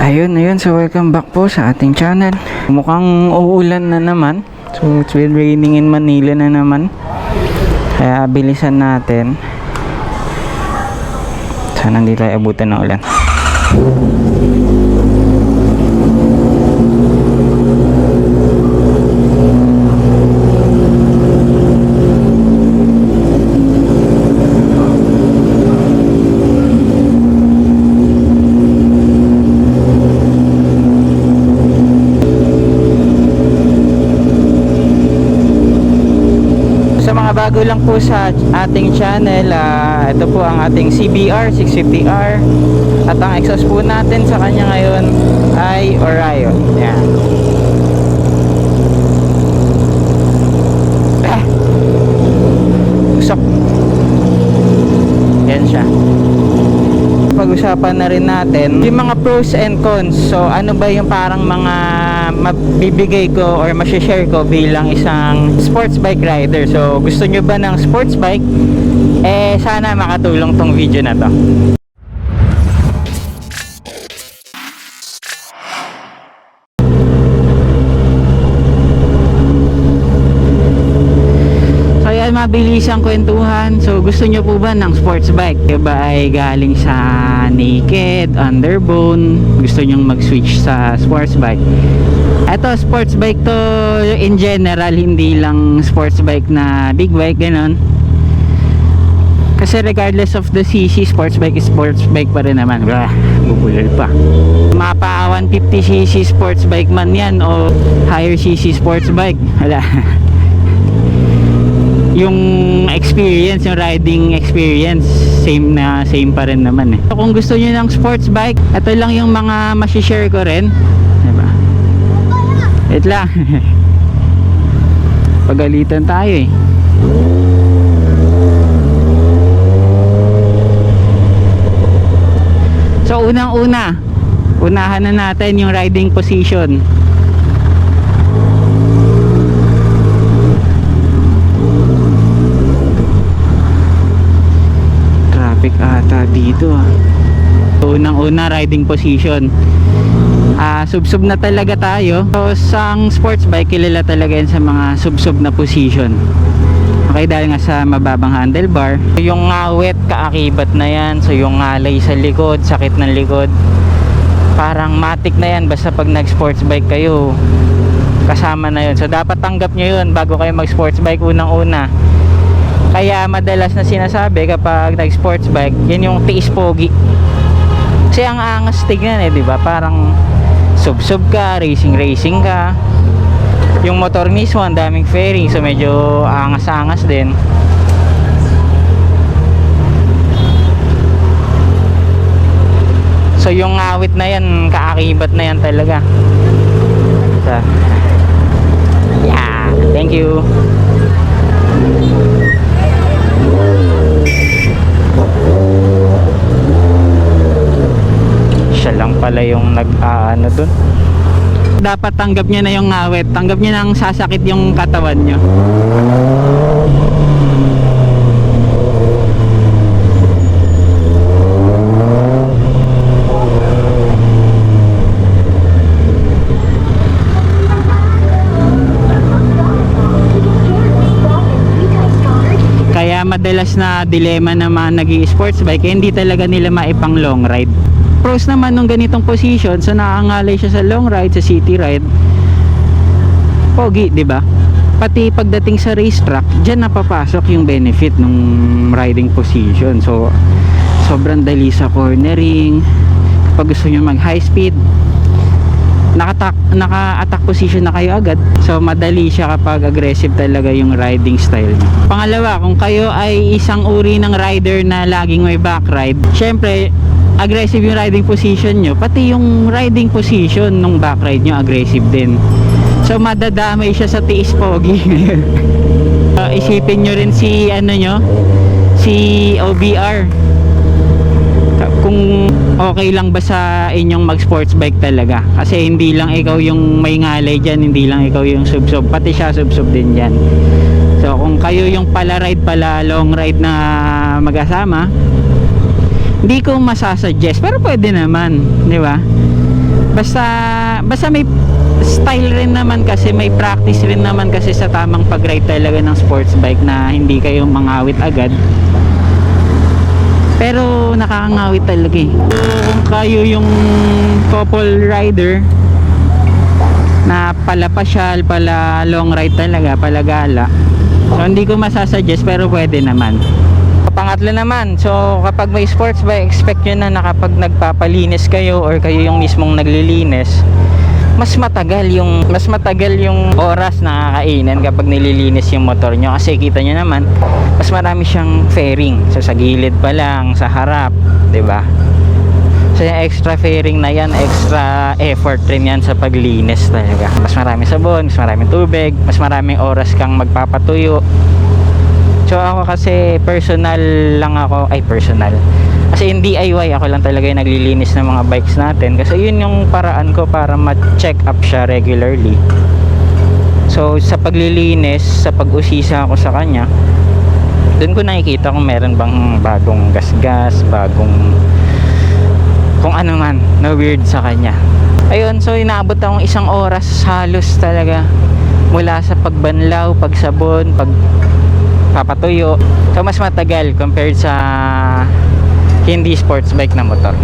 Ayun, ayun. So, welcome back po sa ating channel. Mukhang uulan na naman. So, it's been raining in Manila na naman. Kaya, bilisan natin. Sana hindi tayo abutan ng ulan. Sa mga bago lang sa ating channel, ah, ito po ang ating CBR 650R at ang exhaust po natin sa kanya ngayon ay Orion. Yan. Ah! Usok. Yan siya. Pag-usapan na rin natin yung mga pros and cons. So ano ba yung parang mga mabibigay ko or share ko bilang isang sports bike rider. So gusto nyo ba ng sports bike? Eh sana makatulong tong video na to. So yan, mabilis ang kwentuhan. So gusto nyo po ba ng sports bike? Diba ay galing sa naked, underbone, gusto nyong mag-switch sa sports bike. Ito, sports bike to in general, hindi lang sports bike na big bike, ganon. Kasi regardless of the CC, sports bike is sports bike pa rin naman. Blah, bubulol pa. Mapa 150cc sports bike man yan o higher CC sports bike. Wala. yung experience, yung riding experience, same na same pa rin naman eh. So, kung gusto niyo ng sports bike, ito lang yung mga ma-share ko rin. Diba? Wait lang. Pagalitan tayo eh. So unang-una, unahan na natin yung riding position. Ata dito ah. So, Unang-una riding position. Ah, sub-sub na talaga tayo. So, sang sports bike kilala talaga yan sa mga sub-sub na position. Okay, dahil nga sa mababang handlebar. Yung ngawet, kaakibat na yan. So, yung ngalay sa likod, sakit ng likod. Parang matik na yan basta pag nag-sports bike kayo. Kasama na yun. So, dapat tanggap nyo yun bago kayo mag-sports bike unang-una. Kaya madalas na sinasabi kapag nag-sports bike, yan yung tiis pogi. Kasi ang angas tignan eh, di ba? Parang sub-sub ka, racing-racing ka. Yung motor mismo, ang daming fairing, so medyo angas-angas din. So yung awit na yan, kaakibat na yan talaga. So, yeah, thank you. Siya lang pala yung nag-aano dun. Dapat tanggap niya na yung awit. Tanggap niya nang sasakit yung katawan. Kaya madalas na dilema ng mga nag sports bike, hindi talaga nila maipang long ride. Pros naman nung ganitong position, so nakaangalay siya sa long ride, sa city ride. Pogi, di ba? Pati pagdating sa racetrack, dyan napapasok yung benefit ng riding position. So, sobrang dali sa cornering. Kapag gusto nyo mag high speed, naka-attack, naka-attack position na kayo agad. So, madali siya kapag aggressive talaga yung riding style niya. Pangalawa, kung kayo ay isang uri ng rider na laging may back ride, syempre, aggressive yung riding position nyo, pati yung riding position ng back ride nyo, aggressive din. So, madadamay siya sa tiis pogi. Uh, isipin nyo rin si, ano nyo, si OBR kung okay lang ba sa inyong mag sports bike talaga kasi hindi lang ikaw yung may ngalay dyan hindi lang ikaw yung subsob pati siya subsob din dyan so kung kayo yung pala ride pala long ride na magkasama hindi ko masasuggest pero pwede naman di ba basta basta may style rin naman kasi may practice rin naman kasi sa tamang pag-ride talaga ng sports bike na hindi kayo mangawit agad pero nakakangawit talaga eh kung kayo yung couple rider na pala pasyal, pala long ride talaga, pala gala. So hindi ko masasuggest pero pwede naman. Pangatlo naman, so kapag may sports bike, expect nyo na na kapag nagpapalinis kayo or kayo yung mismong naglilinis, mas matagal yung mas matagal yung oras na kakainin kapag nililinis yung motor nyo kasi kita nyo naman mas marami siyang fairing so sa gilid pa lang sa harap ba So yung extra fairing na yan, extra effort rin yan sa paglinis talaga. Mas marami sabon, mas maraming tubig, mas maraming oras kang magpapatuyo. So ako kasi personal lang ako, ay personal. Kasi in DIY ako lang talaga yung naglilinis ng mga bikes natin. Kasi yun yung paraan ko para ma-check up siya regularly. So sa paglilinis, sa pag-usisa ako sa kanya, doon ko nakikita kung meron bang bagong gasgas, bagong kung ano man na weird sa kanya ayun so inaabot akong isang oras halos talaga mula sa pagbanlaw pagsabon pag papatuyo so mas matagal compared sa hindi sports bike na motor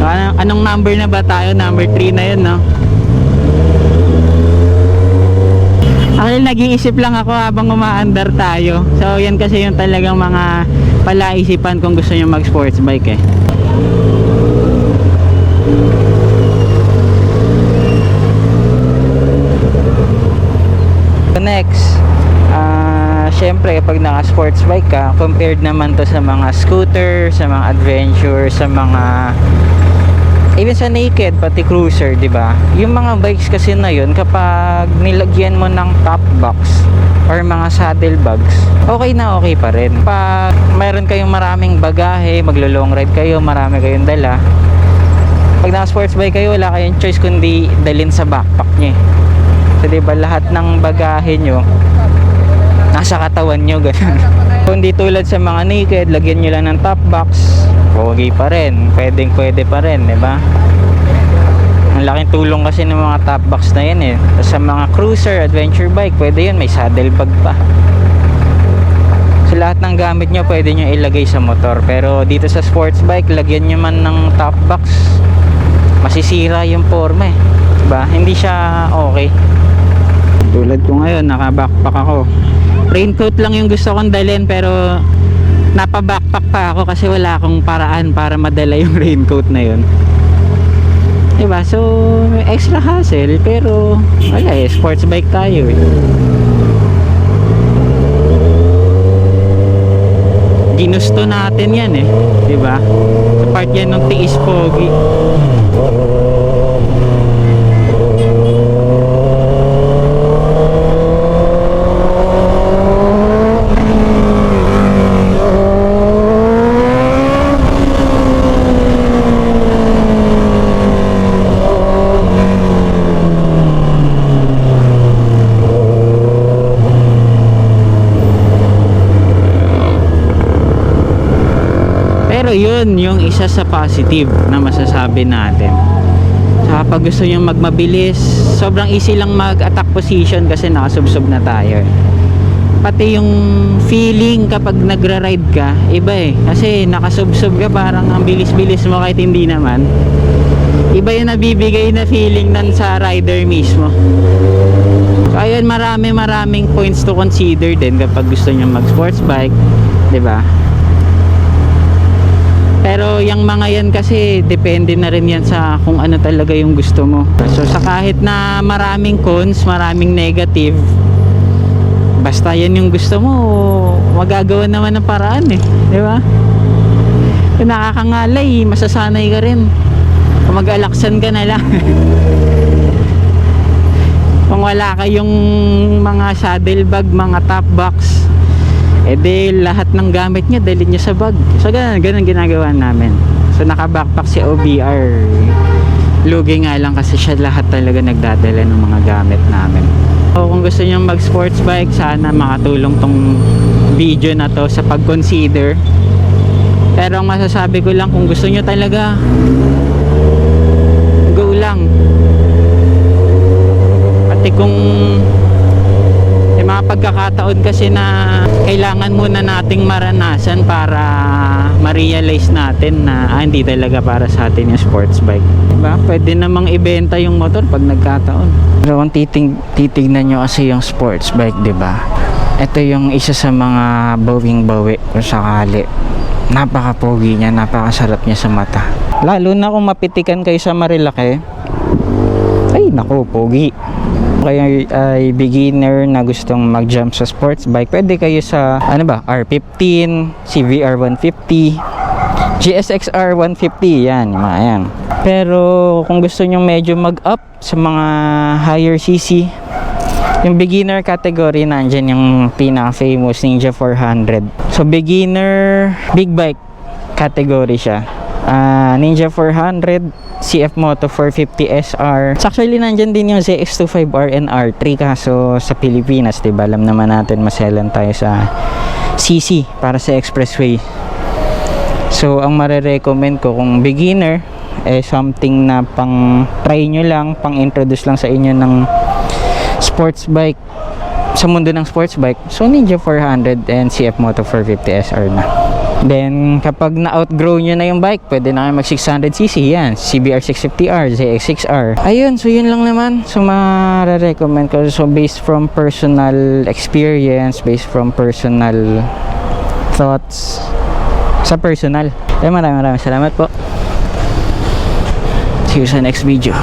Ano- anong number na ba tayo? Number 3 na yun, no? Actually, nag-iisip lang ako habang umaandar tayo. So, yan kasi yung talagang mga palaisipan kung gusto nyo mag-sports bike eh. So, next, ah, syempre kapag naka-sports bike ka, compared naman to sa mga scooter, sa mga adventure, sa mga even sa naked pati cruiser 'di ba? Yung mga bikes kasi na yun kapag nilagyan mo ng top box or mga saddle bags okay na okay pa rin. Pag mayroon kayong maraming bagahe maglo long ride kayo marami kayong dala. Pag naka sports bike kayo wala kayong choice kundi dalin sa backpack nyo so 'di ba lahat ng bagahe nyo nasa katawan nyo ganun. Kundi tulad sa mga naked lagyan nyo lang ng top box pogi pa rin pwedeng pwede pa rin di ba? Ang laking tulong kasi ng mga top box na yan eh. Sa mga cruiser adventure bike pwede yun may saddle bag pa. So lahat ng gamit nyo pwede nyo ilagay sa motor. Pero dito sa sports bike lagyan nyo man ng top box. Masisira yung forma eh diba hindi siya okay. Tulad ko ngayon naka backpack ako. Raincoat lang yung gusto kong dalhin pero napa-backpack pa ako kasi wala akong paraan para madala yung raincoat na yun. Diba? So extra hassle pero wala eh sports bike tayo eh. Ginusto natin yan eh diba? Sa part yan ng tiis pogi Pero yun, yung isa sa positive na masasabi natin. So kapag gusto nyo magmabilis, sobrang easy lang mag-attack position kasi nakasubsob na tayo. Pati yung feeling kapag nagra-ride ka, iba eh. Kasi nakasubsob ka parang ang bilis-bilis mo kahit hindi naman. Iba yung nabibigay na feeling nan sa rider mismo. So ayun, marami maraming points to consider din kapag gusto nyo mag sports bike, ba? Pero yung mga yan kasi depende na rin yan sa kung ano talaga yung gusto mo. So sa kahit na maraming cons, maraming negative, basta yan yung gusto mo, magagawa naman ng paraan eh. Di ba? Kung nakakangalay, masasanay ka rin. Kung mag-alaksan ka na lang. Kung wala kayong mga saddle bag, mga top box, eh di lahat ng gamit niya dalhin niya sa bag so ganun, ganun ginagawa namin so naka backpack si OBR lugi nga lang kasi siya lahat talaga nagdadala ng mga gamit namin. So kung gusto niyo mag sports bike, sana makatulong tong video na to sa pag-consider. Pero ang masasabi ko lang kung gusto niyo talaga go lang. Pati kung pagkakataon kasi na kailangan muna nating maranasan para ma-realize natin na ah, hindi talaga para sa atin yung sports bike. Diba? Pwede namang ibenta yung motor pag nagkataon. Pero kung titig titignan nyo kasi yung sports bike, ba? Ito yung isa sa mga bawing-bawi kung sakali. Napaka-pogi niya, napakasarap niya sa mata. Lalo na kung mapitikan kayo sa Marilaki. Ay, naku, pogi kayo ay beginner na gustong mag-jump sa sports bike, pwede kayo sa ano ba, R15, CVR 150, GSXR 150, yan, mga yan. Pero kung gusto nyo medyo mag-up sa mga higher CC, yung beginner category nandyan yung pinaka-famous Ninja 400. So beginner big bike category siya. Ah, Ninja 400 CF Moto 450 SR. So actually nandyan din yung ZX25R and R3 kaso sa Pilipinas, 'di ba? Alam naman natin maselan tayo sa CC para sa expressway. So ang mare-recommend ko kung beginner eh something na pang try nyo lang, pang introduce lang sa inyo ng sports bike sa mundo ng sports bike. So Ninja 400 and CF Moto 450 SR na. Then, kapag na-outgrow nyo na yung bike, pwede na kayo mag 600cc yan. CBR 650R, ZX6R. Ayun, so yun lang naman. So, ma-recommend ko. So, based from personal experience, based from personal thoughts, sa personal. Eh, maraming maraming salamat po. See you sa next video.